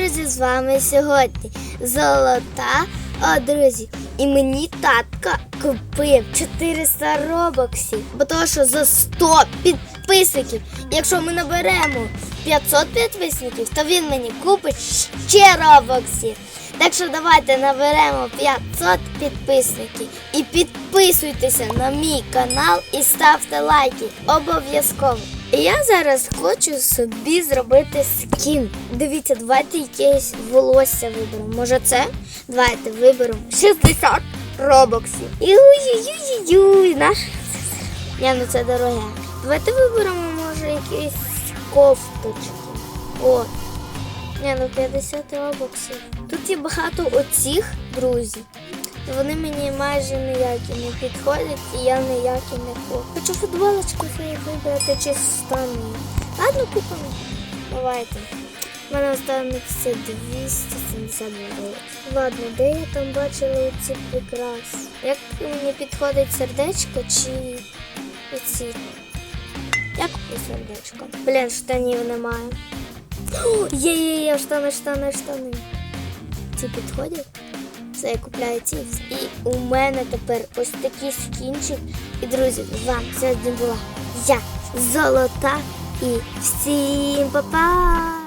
друзі, з вами сьогодні Золота. О, друзі, і мені татка купив 400 робоксів, бо того, що за 100 підписників, якщо ми наберемо 500 підписників, то він мені купить ще робоксів. Так що давайте наберемо 500 підписників і підписуйтеся на мій канал і ставте лайки обов'язково. Я зараз хочу собі зробити скін. Дивіться, давайте якесь волосся виберемо. Може це? Давайте виберемо 60 робоксів. Юй-юй-юй-юй, наш. Я ну це дороге. Давайте виберемо, може, якісь кофточки. О, ні, ну 50 робоксів. Тут є багато оцих друзів. Вони мені майже ніякі не підходять, і я ніякі не хочу. Хочу футболочку свої вибрати чи штани. Ладно, купимо. Давайте. У мене останеться 270 доларів. Ладно, де я там бачила оці прикраси? Як мені підходить сердечко чи оці? Я куплю сердечко. Блін, штанів немає. Є, є, є, штани, штани, штани. Ці підходять? Все, я купляю ці. все. І у мене тепер ось такий скінчик. І друзі, з вами сьогодні була я, Золота. І всім па-па!